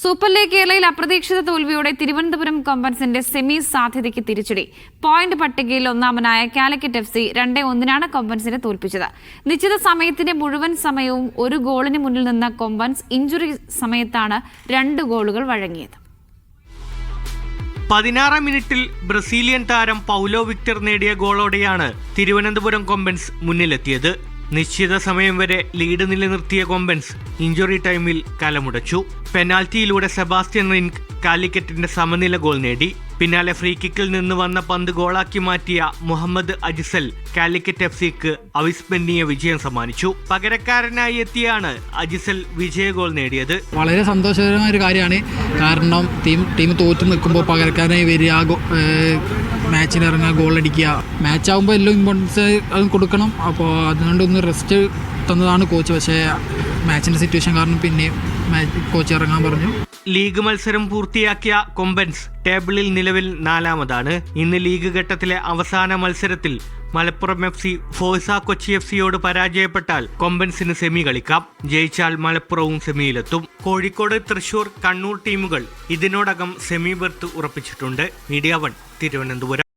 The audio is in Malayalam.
സൂപ്പർ ലീഗ് കേരളയിൽ അപ്രതീക്ഷിത തോൽവിയോടെ തിരുവനന്തപുരം കൊമ്പൻസിന്റെ സെമി സാധ്യതയ്ക്ക് തിരിച്ചടി. പോയിന്റ് പട്ടികയിൽ ഒന്നാമനായ കാലിക്കറ്റ് എഫ് സി രണ്ടേ ഒന്നിനാണ് കൊമ്പൻസിനെ തോൽപ്പിച്ചത്. നിശ്ചിത സമയത്തിന്റെ മുഴുവൻ സമയവും ഒരു ഗോളിന് മുന്നിൽ നിന്ന കൊമ്പൻസ് ഇഞ്ചുറി സമയത്താണ് രണ്ട് ഗോളുകൾ വഴങ്ങിയത്. പതിനാറാം മിനിറ്റിൽ ബ്രസീലിയൻ താരം പൗലോ വിക്ടർ നേടിയ ഗോളോടെയാണ് തിരുവനന്തപുരം കൊമ്പൻസ് മുന്നിലെത്തിയത്. നിശ്ചിത സമയം വരെ ലീഡ് നിലനിർത്തിയ കൊമ്പൻസ് ഇഞ്ചുറി ടൈമിൽ കലമുടച്ചു. പെനാൽറ്റിയിലൂടെ സെബാസ്റ്റ്യൻ റിൻക് കാലിക്കറ്റിന്റെ സമനില ഗോൾ നേടി. പിന്നാലെ ഫ്രീ കിക്കിൽ നിന്ന് വന്ന പന്ത് ഗോളാക്കി മാറ്റിയ മുഹമ്മദ് അജിസൽ കാലിക്കറ്റ് എഫ് സിക്ക് അവിസ്മരണീയ വിജയം സമ്മാനിച്ചു. പകരക്കാരനായി എത്തിയാണ് അജിസൽ വിജയ ഗോൾ നേടിയത്. വളരെ സന്തോഷകരമായ ഒരു കാര്യമാണ്. കാരണം ടീം ടീം തോറ്റു നിൽക്കുമ്പോൾ പകരക്കാരനായി വരിക മാച്ചിന് ഇറങ്ങുക ഗോൾ അടിക്കുക. മാച്ച് എല്ലാം ഇമ്പോർട്ടൻസ് അത് കൊടുക്കണം. അപ്പോൾ അതുകൊണ്ട് ഒന്ന് റെസ്റ്റ് തന്നതാണ് കോച്ച് പക്ഷേ മാച്ചിന്റെ സിറ്റുവേഷൻ കാരണം പിന്നെ കോച്ച് ഇറങ്ങാൻ പറഞ്ഞു. ലീഗ് മത്സരം പൂർത്തിയാക്കിയ കൊമ്പൻസ് ടേബിളിൽ നിലവിൽ നാലാമതാണ്. ഇന്ന് ലീഗ് ഘട്ടത്തിലെ അവസാന മത്സരത്തിൽ Malappuram F C Forca Kochi F സിയോട് പരാജയപ്പെട്ടാൽ കൊമ്പൻസിന് സെമി കളിക്കാം. ജയിച്ചാൽ മലപ്പുറവും സെമിയിലെത്തും. കോഴിക്കോട് തൃശൂർ കണ്ണൂർ ടീമുകൾ ഇതിനോടകം semi berth ഉറപ്പിച്ചിട്ടുണ്ട്. Media one Thiruvananthapuram.